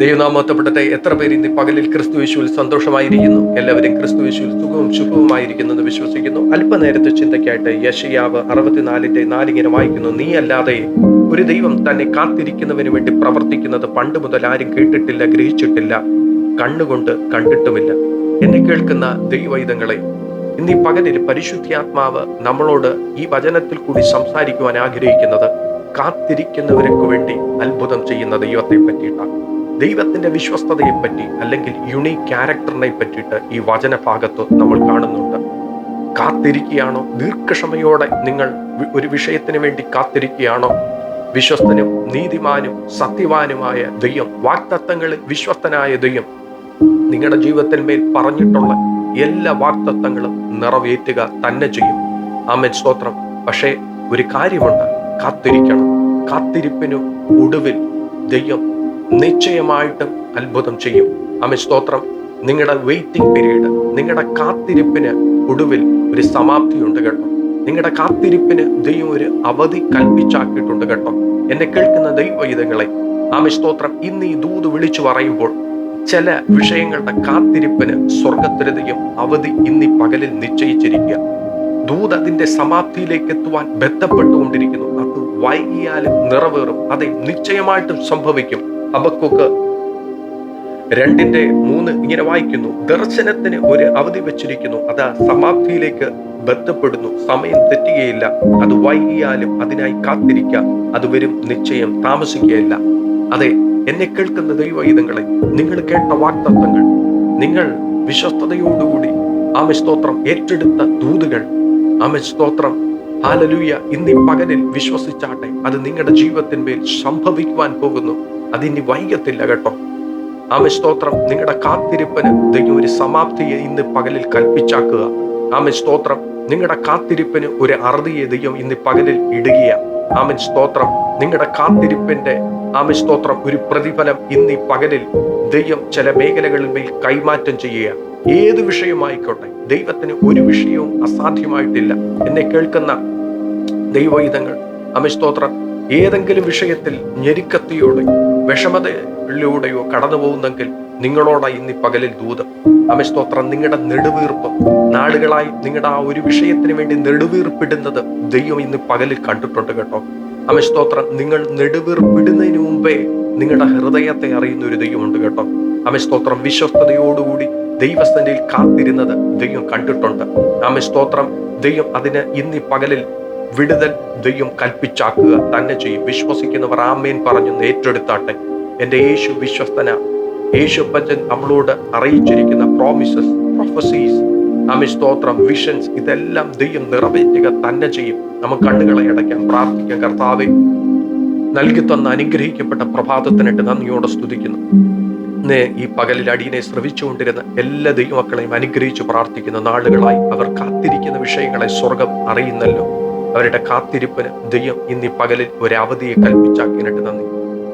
ദൈവനാമത്തപ്പെടട്ടെ എത്ര പേര് ഇന്ന് പകലിൽ ക്രിസ്തു യേശുവിൽ സന്തോഷമായിരിക്കുന്നു? എല്ലാവരും ക്രിസ്തു യേശുവിൽ സുഖവും ശുഭവുമായിരിക്കുന്നെന്ന് വിശ്വസിക്കുന്നു. അല്പനേരത്തെ ചിന്തയ്ക്കായിട്ട് യശയാവ് അറുപത്തിനാലിന്റെ നാലിങ്ങനെ വായിക്കുന്നു നീ അല്ലാതെ ഒരു ദൈവം തന്നെ കാത്തിരിക്കുന്നവന് വേണ്ടി പ്രവർത്തിക്കുന്നത് പണ്ട് മുതൽ ആരും കേട്ടിട്ടില്ല ഗ്രഹിച്ചിട്ടില്ല കണ്ണുകൊണ്ട് കണ്ടിട്ടുമില്ല. എന്നെ കേൾക്കുന്ന ദൈവൈതങ്ങളെ ഇന്ന് ഈ പകലിൽ പരിശുദ്ധാത്മാവ് നമ്മളോട് ഈ വചനത്തിൽ കൂടി സംസാരിക്കുവാൻ ആഗ്രഹിക്കുന്നത് കാത്തിരിക്കുന്നവർക്ക് വേണ്ടി അത്ഭുതം ചെയ്യുന്ന ദൈവത്തെ പറ്റിയിട്ടാണ് ദൈവത്തിന്റെ വിശ്വസ്തതയെപ്പറ്റി അല്ലെങ്കിൽ യുണീക് ക്യാരക്ടറിനെ പറ്റിയിട്ട് ഈ വചനഭാഗത്ത് നമ്മൾ കാണുന്നുണ്ട്. കാത്തിരിക്കുകയാണോ? ദീർഘക്ഷമയോടെ നിങ്ങൾ ഒരു വിഷയത്തിന് വേണ്ടി കാത്തിരിക്കുകയാണോ? വിശ്വസ്തനും നീതിമാനും സത്യവാനുമായ ദൈവം വാക്തത്വങ്ങളിൽ വിശ്വസ്തനായ ദൈവം നിങ്ങളുടെ ജീവിതത്തിന്മേൽ പറഞ്ഞിട്ടുള്ള എല്ലാ വാക്തത്വങ്ങളും നിറവേറ്റുക തന്നെ ചെയ്യും. ആമൻ. സ്തോത്രം. പക്ഷേ ഒരു കാര്യമുണ്ട്. കാത്തിരിക്കണം. കാത്തിരിപ്പിനു ഒടുവിൽ ദൈവം നിശ്ചയമായിട്ടും അത്ഭുതം ചെയ്യും. ആമൻ സ്തോത്രം. നിങ്ങളുടെ വെയിറ്റിംഗ് പീരീഡ് നിങ്ങളുടെ കാത്തിരിപ്പിന് ഒടുവിൽ ഒരു സമാപ്തിയുണ്ട് കേട്ടോ. നിങ്ങളുടെ കാത്തിരിപ്പിന് ദൈവം ഒരു അവധി കൽപ്പിച്ചാക്കിയിട്ടുണ്ട് കേട്ടോ. എന്നെ കേൾക്കുന്ന ദൈവഹിതങ്ങളെ ആമി സ്തോത്രം. ഇന്ന് ഈ ദൂത് വിളിച്ചു പറയുമ്പോൾ ചില വിഷയങ്ങളുടെ കാത്തിരിപ്പിന് സ്വർഗത്തിലെ അവധി ഇന്നി പകലിൽ നിശ്ചയിച്ചിരിക്കുക. ദൂത് അതിന്റെ സമാപ്തിയിലേക്ക് എത്തുവാൻ ബന്ധപ്പെട്ടുകൊണ്ടിരിക്കുന്നു. അത് വൈകിയാലും നിറവേറും. അത് നിശ്ചയമായിട്ടും സംഭവിക്കും. അബക്കൊക്ക് രണ്ടിന്റെ മൂന്ന് ഇങ്ങനെ വായിക്കുന്നു. ദർശനത്തിന് ഒരു അവധി വെച്ചിരിക്കുന്നു. അത് സമാപ്തിയിലേക്ക് ബന്ധപ്പെടുന്നു. സമയം തെറ്റുകയില്ല അത് വൈകിയാലും അതിനായി കാത്തിരിക്കുക. അത് വരും നിശ്ചയം. താമസിക്കുകയില്ല. അതെ എന്നെ കേൾക്കുന്ന ദൈവഹിതങ്ങളെ നിങ്ങൾ കേട്ട വാക്തത്വങ്ങൾ നിങ്ങൾ വിശ്വസ്തയോടുകൂടി ആമ സ്തോത്രം ഏറ്റെടുത്ത ദൂതുകൾ ആമ സ്തോത്രം. ഹാലലൂയ ഇന്ന് പകലിൽ വിശ്വസിച്ചാട്ടെ അത് നിങ്ങളുടെ ജീവിതത്തിന്മേൽ സംഭവിക്കുവാൻ പോകുന്നു. അതിനി വൈകത്തില്ല കേട്ടോ. ആമ സ്തോത്രം. നിങ്ങളുടെ കാത്തിരിപ്പിന് ദൈവം ഒരു സമാപ്തിയെ ഇന്ന് പകലിൽ കൽപ്പിച്ചാക്കുക. ആമൻ സ്തോത്രം. നിങ്ങളുടെ കാത്തിരിപ്പിന് ഒരു അറുതിയെ ദൈവം ഇന്ന് പകലിൽ ഇടുകയ. ആമൻ സ്തോത്രം. നിങ്ങളുടെ കാത്തിരിപ്പിന്റെ ആമൻ സ്തോത്രം ഒരു പ്രതിഫലം ഇന്ന് ഈ പകലിൽ ദൈവം ചില മേഖലകളിൽ മേൽ കൈമാറ്റം ചെയ്യുക ഏത് വിഷയമായിക്കോട്ടെ ദൈവത്തിന് ഒരു വിഷയവും അസാധ്യമായിട്ടില്ല. എന്നെ കേൾക്കുന്ന ദൈവയുധങ്ങൾ അമിസ്തോത്രം ഏതെങ്കിലും വിഷയത്തിൽ ഞെരുക്കത്തിയോടെ വിഷമതയിലൂടെയോ കടന്നു പോകുന്നെങ്കിൽ നിങ്ങളോടാ ഇന്ന് പകലിൽ ദൂതം. അമിസ്തോത്രം നിങ്ങളുടെ നെടുവീർപ്പ് നാടുകളായി നിങ്ങളുടെ ആ ഒരു വിഷയത്തിന് വേണ്ടി നെടുവീർപ്പിടുന്നത് ദൈവം ഇന്ന് പകലിൽ കണ്ടിട്ടുണ്ട് കേട്ടോ. അമിസ്തോത്രം നിങ്ങൾ നെടുവീർപ്പിടുന്നതിന് മുമ്പേ നിങ്ങളുടെ ഹൃദയത്തെ അറിയുന്ന ഒരു ദൈവമുണ്ട് കേട്ടോ. അമിസ്തോത്രം വിശ്വസ്തയോടുകൂടി ദൈവസ്ഥയിൽ കാത്തിരുന്നത് ദൈവം കണ്ടിട്ടുണ്ട്. ആമെ സ്തോത്രം ദൈവം അതിന് ഇന്ന് പകലിൽ വിടുതൽ ദൈവം കൽപ്പിച്ചാക്കുക. തന്നെ ചെയ്യും. വിശ്വസിക്കുന്നവർ ആമേൻ പറഞ്ഞു ഏറ്റെടുത്താട്ടെ എന്റെ യേശു വിശ്വസ്തന. യേശു പഞ്ചൻ നമ്മളോട് അറിയിച്ചിരിക്കുന്ന പ്രോമിസസ് പ്രൊഫസീസ് അമിസ്തോത്രം വിഷൻസ് ഇതെല്ലാം ദൈവം നിറവേറ്റുക തന്നെ ചെയ്യും. നമുക്ക് കണ്ണുകളെ അടയ്ക്കാം പ്രാർത്ഥിക്കാം. കർത്താവെ നൽകി തന്ന അനുഗ്രഹിക്കപ്പെട്ട പ്രഭാതത്തിനായിട്ട് നന്ദിയോടെ സ്തുതിക്കുന്നു. ഇന്ന് ഈ പകലിൽ അടിയനെ ശ്രവിച്ചുകൊണ്ടിരുന്ന എല്ലാ ദൈവമക്കളെയും അനുഗ്രഹിച്ചു പ്രാർത്ഥിക്കുന്ന നാളുകളായി അവർ കാത്തിരിക്കുന്ന വിഷയങ്ങളെ സ്വർഗം അറിയുന്നല്ലോ. അവരുടെ കാത്തിരിപ്പിന് ദൈവം ഇന്ന് പകലിൽ ഒരു അവധിയെ കൽപ്പിച്ചാക്കിയതിനിട്ട് നന്ദി.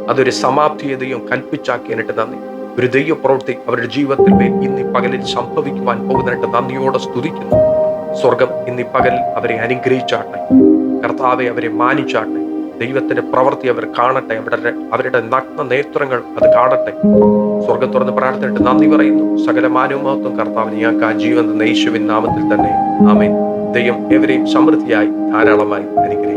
അതൊരു സമാപ്തിയെ ദൈവം കൽപ്പിച്ചാക്കിയതിനിട്ട് നന്ദി. ഒരു ദൈവ പ്രവൃത്തി അവരുടെ ജീവിതത്തിൽ മേൽ ഇന്ന് പകലിൽ സംഭവിക്കുവാൻ പോകുന്നതിനിട്ട് നന്ദിയോടെ സ്തുതിക്കുന്നു. സ്വർഗം ഇന്ന് പകലിൽ അവരെ അനുഗ്രഹിച്ചാട്ടെ. കർത്താവെ അവരെ മാനിച്ചാട്ടെ. ദൈവത്തിന്റെ പ്രവൃത്തി അവർ കാണട്ടെ. അവരുടെ അവരുടെ നഗ്ന നേത്രങ്ങൾ അത് കാണട്ടെ. സ്വർഗം തുറന്ന് പ്രാർത്ഥനയിട്ട് നന്ദി പറയുന്നു. സകല മാനവമഹത്വം കർത്താവിന് ഞങ്ങൾക്ക് ആ ജീവൻ യേശുവിൻ നാമത്തിൽ തന്നെ. ആമേൻ. ദൈവം എവരെയും സമൃദ്ധിയായി ധാരാളമായി അനുഗ്രഹിക്കും